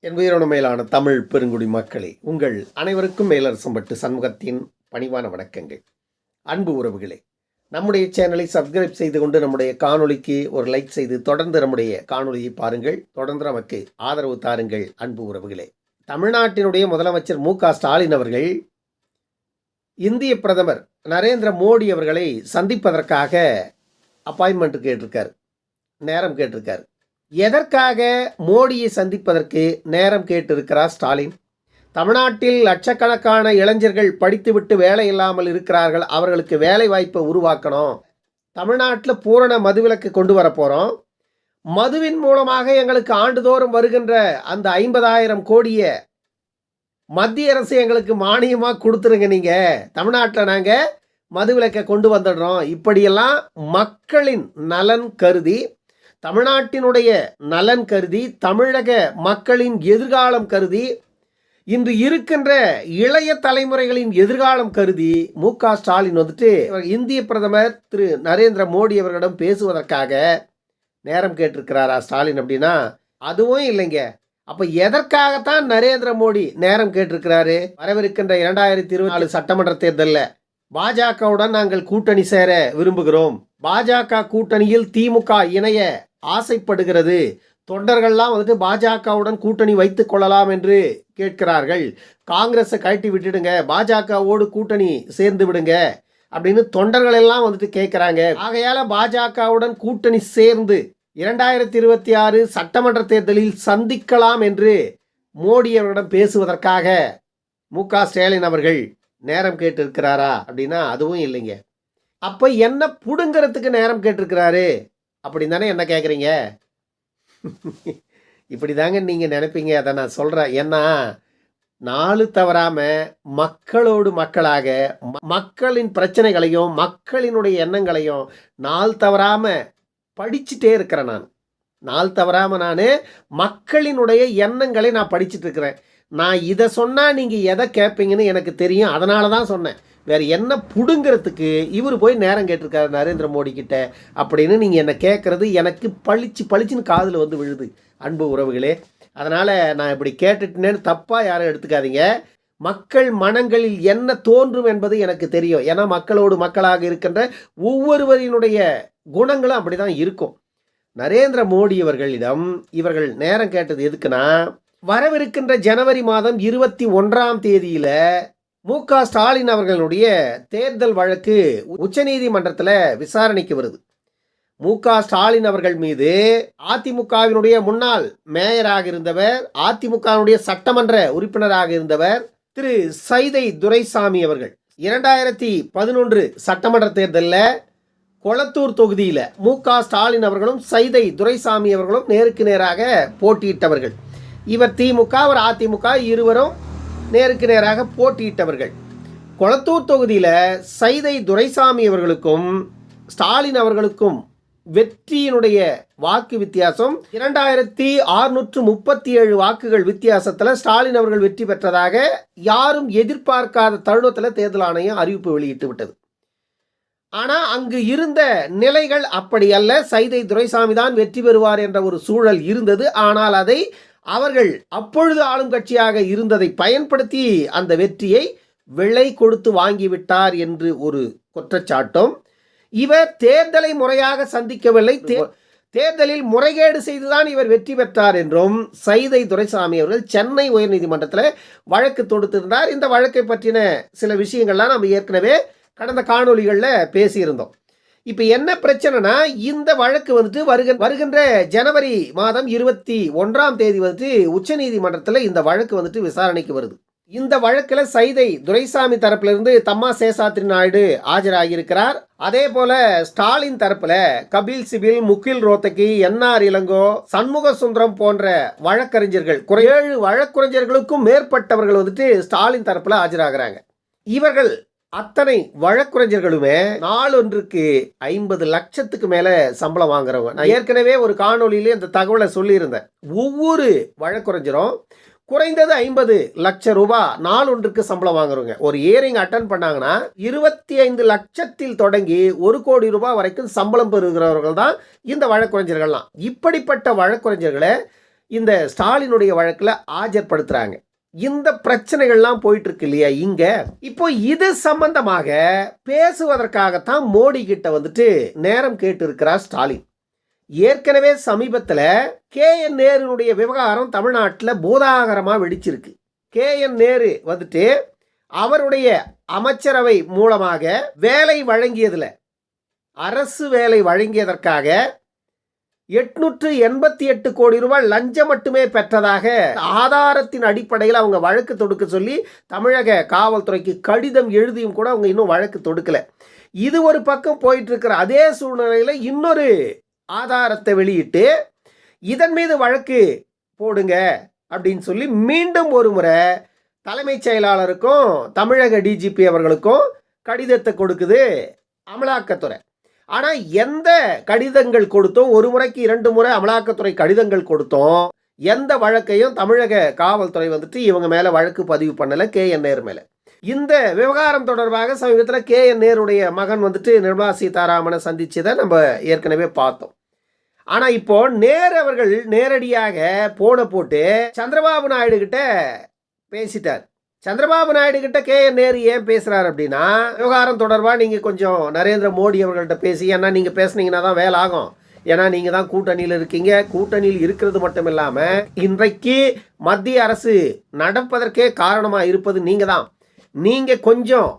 என் உயிரோடு மேலான தமிழ் பெருங்குடி மக்களே உங்கள் அனைவருக்கும் மேலரசம்பட்டு சண்முகத்தின் பணிவான வணக்கங்கள். அன்பு உறவுகளே நம்முடைய சேனலை சப்ஸ்கிரைப் செய்து கொண்டு நம்முடைய காணொளிக்கு ஒரு லைக் செய்து தொடர்ந்து நம்முடைய காணொலியை பாருங்கள். தொடர்ந்து நமக்கு ஆதரவு தாருங்கள் அன்பு உறவுகளே. தமிழ்நாட்டினுடைய முதலமைச்சர் மு க ஸ்டாலின் அவர்கள் இந்திய பிரதமர் நரேந்திர மோடி அவர்களை சந்திப்பதற்காக அப்பாயின்மெண்ட் கேட்டிருக்கார். நேரம் கேட்டிருக்கார். எதற்காக மோடியை சந்திப்பதற்கு நேரம் கேட்டிருக்கிறார் ஸ்டாலின்? தமிழ்நாட்டில் லட்சக்கணக்கான இளைஞர்கள் படித்துவிட்டு வேலை இல்லாமல் இருக்கிறார்கள். அவர்களுக்கு வேலை வாய்ப்பை உருவாக்கணும். தமிழ்நாட்டில் பூரண மதுவிலக்கு கொண்டு வர போகிறோம் மதுவின் மூலமாக எங்களுக்கு ஆண்டுதோறும் வருகின்ற அந்த ஐம்பதாயிரம் கோடியை மத்திய அரசு எங்களுக்கு மானியமாக கொடுத்துருங்க நீங்கள் தமிழ்நாட்டில் நாங்கள் மதுவிலக்கை கொண்டு வந்துடுறோம். இப்படியெல்லாம் மக்களின் நலன் கருதி தமிழ்நாட்டினுடைய நலன் கருதி தமிழக மக்களின் எதிர்காலம் கருதி இன்று இருக்கின்ற இளைய தலைமுறைகளின் எதிர்காலம் கருதி மு க ஸ்டாலின் வந்துட்டு இந்திய பிரதமர் திரு நரேந்திர மோடி அவர்களிடம் பேசுவதற்காக நேரம் கேட்டிருக்கிறாரா ஸ்டாலின் அப்படின்னா அதுவும் இல்லைங்க. அப்போ எதற்காகத்தான் நரேந்திர மோடி நேரம் கேட்டிருக்கிறாரு? வரவிருக்கின்ற இரண்டாயிரத்தி இருபத்தி நாலு சட்டமன்ற தேர்தலில் பாஜகவுடன் நாங்கள் கூட்டணி சேர விரும்புகிறோம். பாஜக கூட்டணியில் திமுக இணைய ஆசைப்படுகிறது. தொண்டர்கள்லாம் வந்துட்டு பாஜகவுடன் கூட்டணி வைத்து கொள்ளலாம் என்று கேட்கிறார்கள். காங்கிரஸை கழட்டி விட்டுடுங்க பாஜகவோடு கூட்டணி சேர்ந்து விடுங்க அப்படின்னு தொண்டர்கள் எல்லாம் வந்துட்டு கேட்குறாங்க. ஆகையால் பாஜகவுடன் கூட்டணி சேர்ந்து இரண்டாயிரத்தி இருபத்தி ஆறு சட்டமன்ற தேர்தலில் சந்திக்கலாம் என்று மோடி அவர்களிடம் பேசுவதற்காக மு க ஸ்டாலின் அவர்கள் நேரம் கேட்டிருக்கிறாரா அப்படின்னா அதுவும் இல்லைங்க. அப்போ என்ன புடுங்கிறதுக்கு நேரம் கேட்டிருக்கிறாரு? அப்படின்னு தானே என்ன கேட்குறீங்க இப்படி தாங்க நீங்கள் நினைப்பீங்க அதை நான் சொல்கிறேன் ஏன்னா நாலு தவறாமல் மக்களோடு மக்களாக மக்களின் பிரச்சனைகளையும் மக்களினுடைய எண்ணங்களையும் நாள் தவறாமல் படிச்சுட்டே இருக்கிறேன் நான். நாள் தவறாமல் நான் மக்களினுடைய எண்ணங்களை நான் படிச்சுட்டு இருக்கிறேன். நான் இதை சொன்னால் நீங்கள் எதை கேட்பீங்கன்னு எனக்கு தெரியும். அதனால தான் சொன்னேன். வேறு என்ன புடுங்கிறதுக்கு இவர் போய் நேரம் கேட்டிருக்காரு நரேந்திர மோடி கிட்ட அப்படின்னு நீங்கள் என்னை கேட்குறது எனக்கு பளிச்சு பளிச்சுன்னு காதில் வந்து விழுது. அன்பு உறவுகளே அதனால் நான் இப்படி கேட்டுட்டேன்னு தப்பாக யாரும் எடுத்துக்காதீங்க. மக்கள் மனங்களில் என்ன தோன்றும் என்பது எனக்கு தெரியும். ஏன்னா மக்களோடு மக்களாக இருக்கின்ற ஒவ்வொருவரினுடைய குணங்களும் அப்படி தான் இருக்கும். நரேந்திர மோடி அவர்களிடம் இவர்கள் நேரம் கேட்டது எதுக்குன்னா வரவிருக்கின்ற ஜனவரி மாதம் இருபத்தி ஒன்றாம் தேதியில் மு க. ஸ்டாலின் அவர்களுடைய தேர்தல் வழக்கு உச்சநீதிமன்றத்தில் விசாரணைக்கு வருது. மு க. ஸ்டாலின் அவர்கள் மீது அதிமுகவினுடைய முன்னாள் மேயராக இருந்தவர் அதிமுகவினுடைய சட்டமன்ற உறுப்பினராக இருந்தவர் திரு. சைதை துரைசாமி அவர்கள். இரண்டாயிரத்தி பதினொன்று சட்டமன்ற தேர்தலில் கொளத்தூர் தொகுதியில் மு க. ஸ்டாலின் அவர்களும் சைதை துரைசாமி அவர்களும் நேருக்கு நேராக போட்டியிட்டவர்கள். இவர் திமுக அவர் அதிமுக இருவரும் நேருக்கு நேராக போட்டியிட்டவர்கள். கொளத்தூர் தொகுதியில் சைதை துரைசாமி அவர்களுக்கும் ஸ்டாலின் அவர்களுக்கும் வெற்றியினுடைய வாக்கு வித்தியாசம். இரண்டாயிரத்தி அறுநூற்று முப்பத்தி ஏழு வாக்குகள் வித்தியாசத்தில் ஸ்டாலின் அவர்கள் வெற்றி பெற்றதாக யாரும் எதிர்பார்க்காத தருணத்தில் தேர்தல் ஆணையம் அறிவிப்பு வெளியிட்டு விட்டது. ஆனால் அங்கு இருந்த நிலைகள் அப்படி அல்ல. சைதை துரைசாமி தான் வெற்றி பெறுவார் என்ற ஒரு சூழல் இருந்தது. ஆனால் அதை அவர்கள் அப்பொழுது ஆளும் கட்சியாக இருந்ததை பயன்படுத்தி அந்த வெற்றியை விலை கொடுத்து வாங்கிவிட்டார் என்று ஒரு குற்றச்சாட்டும். இவர் தேர்தலை முறையாக சந்திக்கவில்லை. தே- தேர்தலில் முறைகேடு செய்துதான் இவர் வெற்றி பெற்றார் என்றும் சைதை துரைசாமி அவர்கள் சென்னை உயர்நீதிமன்றத்தில் வழக்கு தொடுத்திருந்தார். இந்த வழக்கை பற்றின சில விஷயங்கள்லாம் நம்ம ஏற்கனவே கடந்த காணொளிகளில் பேசியிருந்தோம். இப்போ என்ன பிரச்சனைனா இந்த வழக்கு வந்துட்டு வருக வருகின்ற ஜனவரி மாதம் இருபத்தி ஒன்றாம் தேதி வந்துட்டு உச்சநீதிமன்றத்தில் இந்த வழக்கு வந்துட்டு விசாரணைக்கு வருது. இந்த வழக்கில் சைதை துரைசாமி தரப்பிலிருந்து தம்மா சேசாத்ரி நாயுடு ஆஜராகியிருக்கிறார். அதே போல ஸ்டாலின் தரப்புல கபில் சிபில் முகில் ரோத்தகி என்ஆர் இளங்கோ சண்முக சுந்தரம் போன்ற வழக்கறிஞர்கள் குறை- ஏழு வழக்கறிஞர்களுக்கும் மேற்பட்டவர்கள் வந்துட்டு ஸ்டாலின் தரப்புல ஆஜராகிறாங்க. இவர்கள் அத்தனை வழக்குரைஞர்களுமே நாளொன்றுக்கு ஐம்பது லட்சத்துக்கு மேல சம்பளம் வாங்குறவங்க. நான் ஏற்கனவே ஒரு காணொலியிலே இந்த தகவலை சொல்லியிருந்தேன். ஒவ்வொரு வழக்குரைஞரும் குறைந்தது ஐம்பது லட்சம் ரூபாய் நாளொன்றுக்கு சம்பளம் வாங்குறவங்க. ஒரு இயரிங் அட்டன் பண்ணாங்கன்னா இருபத்தி ஐந்து லட்சத்தில் தொடங்கி ஒரு கோடி ரூபாய் வரைக்கும் சம்பளம் பெறுகிறவர்கள் தான் இந்த வழக்குரைஞர்கள்லாம். இப்படிப்பட்ட வழக்குரைஞர்களை இந்த ஸ்டாலினுடைய வழக்கில் ஆஜர்படுத்துகிறாங்க இந்த பிரச்சனைகள்லாம் போயிட்டு இருக்கு இல்லையா? இங்க. இப்போ இது சம்பந்தமாக பேசுவதற்காகத்தான் மோடி கிட்ட வந்துட்டு நேரம் கேட்டு இருக்கிறார் ஸ்டாலின். ஏற்கனவே சமீபத்தில் கே என் நேருனுடைய விவகாரம் தமிழ்நாட்டில் பூதாகரமாக வெடிச்சிருக்கு. கே என் நேரு வந்துட்டு அவருடைய அமைச்சரவை மூலமாக வேலை வழங்கியதில் அரசு வேலை வழங்கியதற்காக எட்நூற்று எண்பத்தி எட்டு கோடி ரூபாய் லஞ்சம் மட்டுமே பெற்றதாக ஆதாரத்தின் அடிப்படையில் அவங்க வழக்கு தொடுக்க சொல்லி தமிழக காவல்துறைக்கு கடிதம் எழுதியும் கூட அவங்க இன்னும் வழக்கு தொடுக்கல. இது ஒரு பக்கம் போயிட்டு இருக்கிற அதே சூழ்நிலையில் இன்னொரு ஆதாரத்தை வெளியிட்டு இதன் மீது வழக்கு போடுங்க அப்படின்னு சொல்லி மீண்டும் ஒரு முறை தலைமைச் செயலாளருக்கும் தமிழக டிஜிபி அவர்களுக்கும் கடிதத்தை கொடுக்குது அமலாக்கத்துறை. ஆனால் எந்த கடிதங்கள் கொடுத்தோம்? ஒரு முறைக்கு இரண்டு முறை அமலாக்கத்துறை கடிதங்கள் கொடுத்தோம். எந்த வழக்கையும் தமிழக காவல்துறை வந்துட்டு இவங்க மேலே வழக்கு பதிவு பண்ணலை கே. என். நேர் மேலே. இந்த விவகாரம் தொடர்பாக சமீபத்தில் கே. என். நேருடைய மகன் வந்துட்டு நிர்மலா சீதாராமனை சந்திச்சதை நம்ம ஏற்கனவே பார்த்தோம். ஆனால் இப்போ நேர் அவர்கள் நேரடியாக போன போட்டு சந்திரபாபு நாயுடு கிட்ட பேசிட்டார். சந்திரபாபு நாயுடு கிட்ட கே என் நேரு ஏன் பேசுகிறார் அப்படின்னா விவகாரம் தொடர்பாக நீங்கள் கொஞ்சம் நரேந்திர மோடி அவர்கள்ட்ட பேசி ஏன்னா நீங்கள் பேசுனீங்கன்னா தான் வேலை ஆகும். ஏன்னா நீங்கள் தான் கூட்டணியில் இருக்கீங்க. கூட்டணியில் இருக்கிறது மட்டும் இல்லாமல் இன்றைக்கு மத்திய அரசு நடப்பதற்கே காரணமாக இருப்பது நீங்கள் தான். நீங்கள் கொஞ்சம்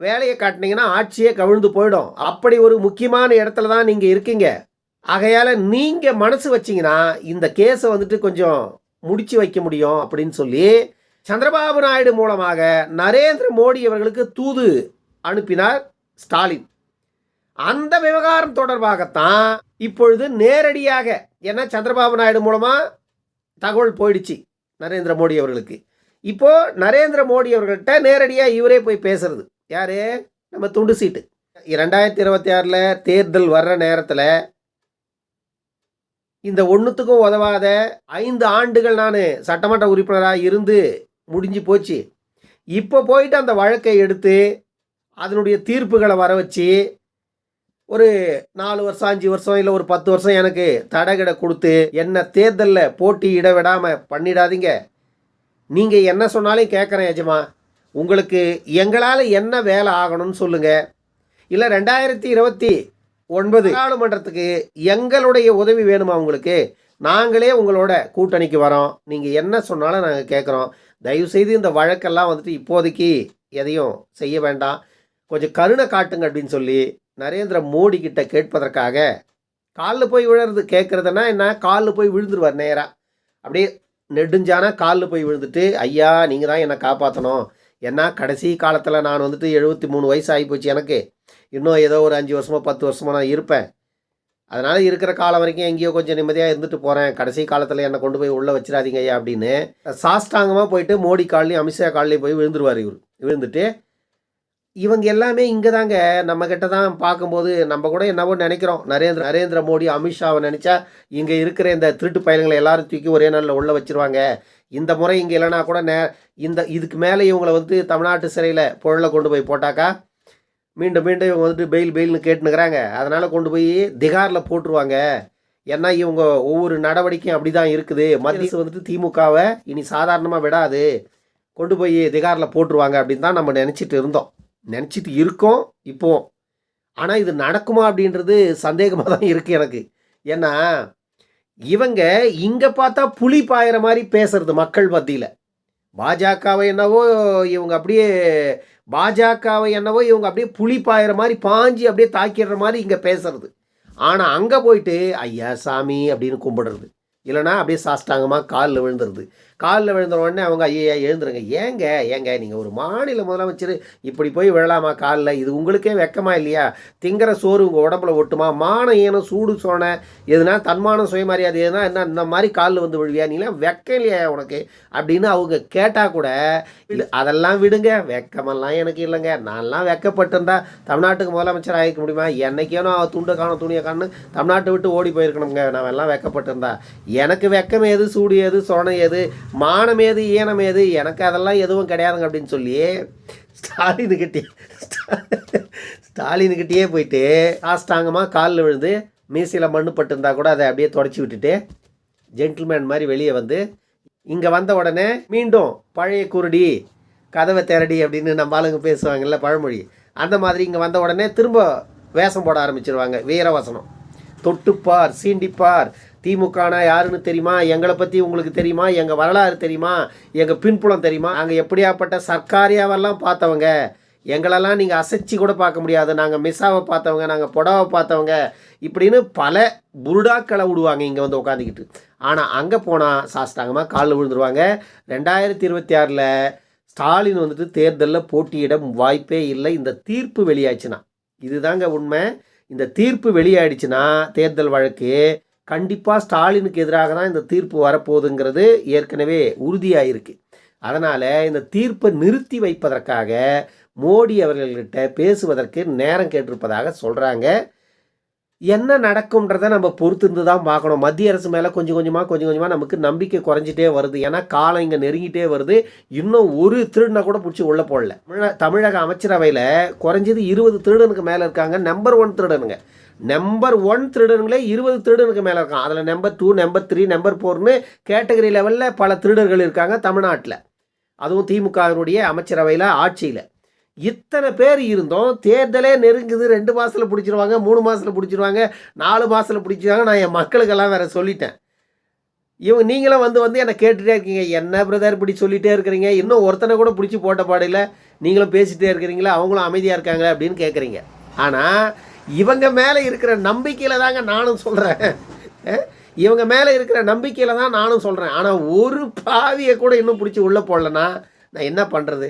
வேலையை காட்டினீங்கன்னா ஆட்சியே கவிழ்ந்து போயிடும். அப்படி ஒரு முக்கியமான இடத்துல தான் நீங்கள் இருக்கீங்க. ஆகையால் நீங்கள் மனசு வச்சீங்கன்னா இந்த கேஸை வந்துட்டு கொஞ்சம் முடிச்சு வைக்க முடியும் அப்படின்னு சொல்லி சந்திரபாபு நாயுடு மூலமாக நரேந்திர மோடி அவர்களுக்கு தூது அனுப்பினார் ஸ்டாலின். அந்த விவகாரம் தொடர்பாகத்தான் இப்பொழுது நேரடியாக ஏன்னா சந்திரபாபு நாயுடு மூலமாக தகவல் போயிடுச்சு நரேந்திர மோடி அவர்களுக்கு. இப்போது நரேந்திர மோடி அவர்கள்ட்ட நேரடியாக இவரே போய் பேசுறது. யார்? நம்ம துண்டு சீட்டு. ரெண்டாயிரத்தி இருபத்தி ஆறில் தேர்தல் வர்ற நேரத்தில் இந்த ஒன்றுத்துக்கும் உதவாத ஐந்து ஆண்டுகள் நான் சட்டமன்ற உறுப்பினராக இருந்து முடிஞ்சு போச்சு. இப்போ போயிட்டு அந்த வழக்கை எடுத்து அதனுடைய தீர்ப்புகளை வர வச்சு ஒரு நாலு வருஷம் அஞ்சு வருஷம் இல்லை ஒரு பத்து வருஷம் எனக்கு தடகிட கொடுத்து என்னை தேர்தலில் போட்டி இட விடாமல் பண்ணிடாதீங்க. நீங்கள் என்ன சொன்னாலும் கேட்குறேன் எஜமா. உங்களுக்கு எங்களால் என்ன வேலை ஆகணும்னு சொல்லுங்கள் இல்லை ரெண்டாயிரத்தி இருபத்தி ஒன்பது நாடாளுமன்றத்துக்கு எங்களுடைய உதவி வேணுமா உங்களுக்கு? நாங்களே உங்களோட கூட்டணிக்கு வரோம். நீங்கள் என்ன சொன்னாலும் நாங்கள் கேட்குறோம் தயவுசெய்து இந்த வழக்கெல்லாம் வந்துட்டு இப்போதைக்கு எதையும் செய்ய வேண்டாம். கொஞ்சம் கருணை காட்டுங்க அப்படின்னு சொல்லி நரேந்திர மோடி கிட்ட கேட்பதற்காக காலில் போய் விழுறது கேட்குறதுனா என்ன? காலில் போய் விழுந்துருவார் நேராக அப்படியே நெடுஞ்சானா காலில் போய் விழுந்துட்டு ஐயா நீங்கள் தான் என்னை காப்பாற்றணும் ஏன்னா கடைசி காலத்தில் நான் வந்துட்டு எழுபத்தி மூணு வயசு ஆகி போச்சு எனக்கு. இன்னும் ஏதோ ஒரு அஞ்சு வருஷமோ பத்து வருஷமோ நான் இருப்பேன். அதனால் இருக்கிற காலம் வரைக்கும் எங்கேயோ கொஞ்சம் நிம்மதியாக இருந்துட்டு போகிறேன் கடைசி காலத்தில் என்னை கொண்டு போய் உள்ளே வச்சிடாதீங்க ஐயா அப்படின்னு சாஸ்டாங்கமாக போயிட்டு மோடி கால்லையும் அமித்ஷா கால்லையும் போய் விழுந்துருவார் இவர். விழுந்துட்டு இவங்க எல்லாமே இங்கே தாங்க நம்மக்கிட்ட தான் பார்க்கும்போது நம்ம கூட என்னவோ நினைக்கிறோம். நரேந்திர நரேந்திர மோடி அமித்ஷாவை நினச்சா இங்கே இருக்கிற இந்த திருட்டு பயல்களை எல்லாரும் தூக்கி ஒரே நாளில் உள்ளே வச்சிருவாங்க. இந்த முறை இங்கே இல்லைனா கூட நே இந்த இதுக்கு மேலே இவங்களை வந்து தமிழ்நாட்டு சிறையில் பொருளை கொண்டு போய் போட்டாக்கா மீண்டும் மீண்டும் இவங்க வந்துட்டு பெயில் பெயில்னு கேட்டுனுக்குறாங்க அதனால் கொண்டு போய் திகாரில் போட்டுருவாங்க. ஏன்னா இவங்க ஒவ்வொரு நடவடிக்கையும் அப்படி தான் இருக்குது. மத்திய அரசு வந்துட்டு திமுகவை இனி சாதாரணமாக விடாது. கொண்டு போய் திகாரில் போட்டுருவாங்க அப்படின்னு தான் நம்ம நினச்சிட்டு இருந்தோம். நினச்சிட்டு இருக்கோம் இப்போ ஆனால் இது நடக்குமா அப்படின்றது சந்தேகமாக தான் இருக்குது எனக்கு. ஏன்னா இவங்க இங்கே பார்த்தா புலி பாயிற மாதிரி பேசுறது மக்கள் மத்தியில். பாஜகவை என்னவோ இவங்க அப்படியே பாஜகவை என்னவோ இவங்க அப்படியே புலி பாயிற மாதிரி பாஞ்சு அப்படியே தாக்கிடுற மாதிரி இங்கே பேசுறது. ஆனால் அங்கே போயிட்டு ஐயா சாமி அப்படின்னு கும்பிடுறது. இல்லைனா அப்படியே சாஷ்டாங்கமாக காலில் விழுந்துருது. காலில் விழுந்த உடனே அவங்க ஐயா எழுந்துருங்க. ஏங்க ஏங்க நீங்கள் ஒரு மாநில முதலமைச்சர் இப்படி போய் விழலாமா காலில்? இது உங்களுக்கே வெக்கமா இல்லையா? திங்கிற சோறு உங்கள் உடம்புல ஒட்டுமா? மானம் ஏனும் சூடு சோனை எதுனா தன்மானம் சுயமரியாதை எதுனா என்ன இந்த மாதிரி காலில் வந்து விழுவியா? நீலாம் வெக்கம் இல்லையா உனக்கு? அப்படின்னு அவங்க கேட்டால் கூட இல்லை அதெல்லாம் விடுங்க. வெக்கமெல்லாம் எனக்கு இல்லைங்க. நான்லாம் வெக்கப்பட்டிருந்தா தமிழ்நாட்டுக்கு முதலமைச்சர் ஆகிக்க முடியுமா? என்னைக்கேனோ துண்டு காணும் துணியை காணும் தமிழ்நாட்டை விட்டு ஓடி போயிருக்கணுங்க நான் எல்லாம் வெக்கப்பட்டிருந்தா. எனக்கு வெக்கம் ஏது சூடு ஏது சொரணை ஏது மானம் ஏது ஈனம் ஏது எனக்கு அதெல்லாம் எதுவும் கிடையாதுங்க அப்படின்னு சொல்லி ஸ்டாலினுக்கிட்டே ஸ்டாலினுக்கிட்டேயே போயிட்டு ஆஸ்டாங்கமாக காலில் விழுந்து மீசையில் மண்ணு பட்டிருந்தா கூட அதை அப்படியே தொடச்சி விட்டுட்டு ஜென்டில்மேன் மாதிரி வெளியே வந்து இங்கே வந்த உடனே மீண்டும் பழைய குருடி கதவை திரடி அப்படின்னு நம்ம ஆளுங்க பேசுவாங்கல்ல பழமொழி. அந்த மாதிரி இங்கே வந்த உடனே திரும்ப வேஷம் போட ஆரம்பிச்சிருவாங்க வீரவசனம். தொட்டுப்பார் சீண்டிப்பார் திமுகனா யாருன்னு தெரியுமா? எங்களை பற்றி உங்களுக்கு தெரியுமா? எங்கள் வரலாறு தெரியுமா? எங்கள் பின்புலம் தெரியுமா? நாங்கள் எப்படியாப்பட்ட சர்க்காரியாவெல்லாம் பார்த்தவங்க. எங்களெல்லாம் நீங்கள் அசைச்சு கூட பார்க்க முடியாது. நாங்கள் மிஸ்ஸாவை பார்த்தவங்க நாங்கள் புடாவை பார்த்தவங்க இப்படின்னு பல புருடாக்களை விடுவாங்க இங்கே வந்து உட்காந்துக்கிட்டு ஆனால் அங்கே போனால் சாஸ்தாங்கமாக காலில் விழுந்துருவாங்க. ரெண்டாயிரத்தி இருபத்தி ஆறில் ஸ்டாலின் வந்துட்டு தேர்தலில் போட்டியிட வாய்ப்பே இல்லை. இந்த தீர்ப்பு வெளியாச்சுன்னா இதுதாங்க உண்மை. இந்த தீர்ப்பு வெளியாயிடுச்சுன்னா தேர்தல் வழக்கு கண்டிப்பாக ஸ்டாலினுக்கு எதிராக தான் இந்த தீர்ப்பு வரப்போகுதுங்கிறது ஏற்கனவே உறுதியாயிருக்கு. அதனால் இந்த தீர்ப்பை நிறுத்தி வைப்பதற்காக மோடி அவர்கள்கிட்ட பேசுவதற்கு நேரம் கேட்டிருப்பதாக சொல்கிறாங்க என்ன நடக்கும்ன்றதை நம்ம பொறுத்திருந்து தான் பார்க்கணும். மத்திய அரசு மேலே கொஞ்சம் கொஞ்சமாக கொஞ்சம் கொஞ்சமாக நமக்கு நம்பிக்கை குறைஞ்சிட்டே வருது. ஏன்னா காலம் இங்கே நெருங்கிட்டே வருது. இன்னும் ஒரு திருடனை கூட பிடிச்சி உள்ளே போடல. தமிழக அமைச்சரவையில் குறைஞ்சது இருபது திருடனுக்கு மேலே இருக்காங்க. நம்பர் ஒன் திருடனுங்க. நம்பர் ஒன் திருடனுங்களே இருபது திருடனுக்கு மேலே இருக்கான். அதில் number two number three number ஃபோர்னு கேட்டகரி லெவலில் பல திருடர்கள் இருக்காங்க தமிழ்நாட்டில். அதுவும் திமுகவினுடைய அமைச்சரவையில் ஆட்சியில். இத்தனை பேர் இருந்தோம் தேர்தலே நெருங்குது ரெண்டு மாதத்தில் பிடிச்சிருவாங்க மூணு மாதத்தில் பிடிச்சிருவாங்க நாலு மாதத்தில் பிடிச்சிருவாங்க நான் என் மக்களுக்கெல்லாம் வேறு சொல்லிட்டேன். இவங்க நீங்களும் வந்து வந்து என்னை கேட்டுகிட்டே இருக்கீங்க. என்ன பிரதர் இப்படி சொல்லிகிட்டே இருக்கிறீங்க? இன்னும் ஒருத்தனை கூட பிடிச்சி போட்ட பாடையில் நீங்களும் பேசிகிட்டே இருக்கிறீங்களா? அவங்களும் அமைதியாக இருக்காங்க அப்படின்னு கேட்குறீங்க ஆனால் இவங்க மேலே இருக்கிற நம்பிக்கையில் தாங்க நானும் சொல்கிறேன் இவங்க மேலே இருக்கிற நம்பிக்கையில் தான் நானும் சொல்கிறேன் ஆனால் ஒரு பாவியை கூட இன்னும் பிடிச்சி உள்ளே போடலன்னா நான் என்ன பண்ணுறது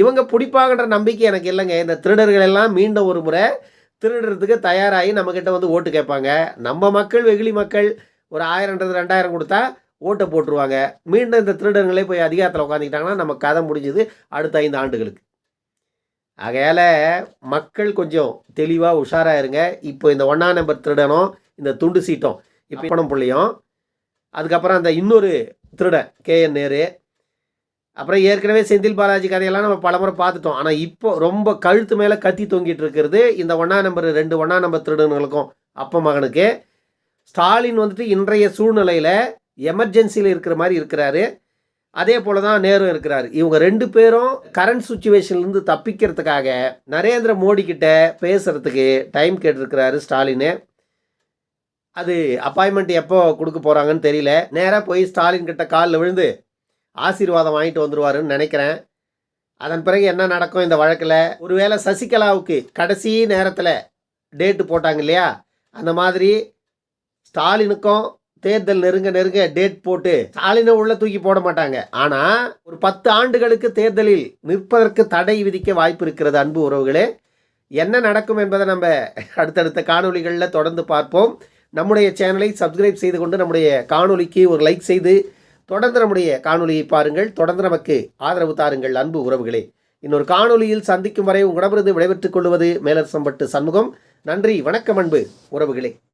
இவங்க பிடிப்பாங்கன்ற நம்பிக்கை எனக்கு இல்லைங்க. இந்த திருடர்கள் எல்லாம் மீண்டும் ஒரு முறை திருடுறதுக்கு தயாராகி நம்மக்கிட்ட வந்து ஓட்டு கேட்பாங்க. நம்ம மக்கள் வெகுளி மக்கள் ஒரு ஆயிரம்ன்றது ரெண்டாயிரம் கொடுத்தா ஓட்டை போட்டுருவாங்க. மீண்டும் இந்த திருடர்களே போய் அதிகாரத்தில் உட்காந்துக்கிட்டாங்கன்னா நம்ம கதை முடிஞ்சுது அடுத்த ஐந்து ஆண்டுகளுக்கு. ஆகையால் மக்கள் கொஞ்சம் தெளிவாக உஷாராக இருங்க. இப்போ இந்த ஒன்றாம் நம்பர் திருடனும் இந்த துண்டு சீட்டும். இப்போ பணம் புள்ளியும். அதுக்கப்புறம் அந்த இன்னொரு திருடன் கேஎன் நேரு. அப்புறம் ஏற்கனவே செந்தில் பாலாஜி கதையெல்லாம் நம்ம பலமுறை பார்த்துட்டோம். ஆனால் இப்போ ரொம்ப கழுத்து மேலே கத்தி தொங்கிட்டு இருக்கிறது இந்த ஒன்றா நம்பர் ரெண்டு ஒன்றா நம்பர் திருடனுங்களுக்கும் அப்ப மகனுக்கு. ஸ்டாலின் வந்துட்டு இன்றைய சூழ்நிலையில் எமர்ஜென்சியில் இருக்கிற மாதிரி இருக்கிறாரு. அதே போல தான் நேரு இருக்கிறார். இவங்க ரெண்டு பேரும் கரண்ட் சுச்சுவேஷன்லேருந்து தப்பிக்கிறதுக்காக நரேந்திர மோடி கிட்ட பேசுகிறதுக்கு டைம் கேட்டிருக்கிறாரு ஸ்டாலின். அது அப்பாயின்மெண்ட் எப்போ கொடுக்க போகிறாங்கன்னு தெரியல. நேராக போய் ஸ்டாலின் கிட்ட காலில் விழுந்து ஆசீர்வாதம் வாங்கிட்டு வந்துடுவாருன்னு நினைக்கிறேன். அதன் பிறகு என்ன நடக்கும் இந்த வழக்கில்? ஒருவேளை சசிகலாவுக்கு கடைசி நேரத்தில் டேட்டு போட்டாங்க இல்லையா? அந்த மாதிரி ஸ்டாலினுக்கும் தேர்தல் நெருங்க நெருங்க டேட் போட்டு ஸ்டாலினை உள்ள தூக்கி போட மாட்டாங்க. ஆனால் ஒரு பத்து ஆண்டுகளுக்கு தேர்தலில் நிற்பதற்கு தடை விதிக்க வாய்ப்பு இருக்கிறது அன்பு உறவுகளே. என்ன நடக்கும் என்பதை நம்ம அடுத்தடுத்த காணொலிகளில் தொடர்ந்து பார்ப்போம். நம்முடைய சேனலை சப்ஸ்கிரைப் செய்து கொண்டு நம்முடைய காணொலிக்கு ஒரு லைக் செய்து தொடர்ந்து நம்முடைய காணொலியை பாருங்கள். தொடர்ந்து நமக்கு ஆதரவு தாருங்கள் அன்பு உறவுகளே. இன்னொரு காணொலியில் சந்திக்கும் வரை உங்களிடமிருந்து விடைபெற்றுக் கொள்வது மேலரசம்பட்டு சண்முகம். நன்றி வணக்கம் அன்பு உறவுகளே.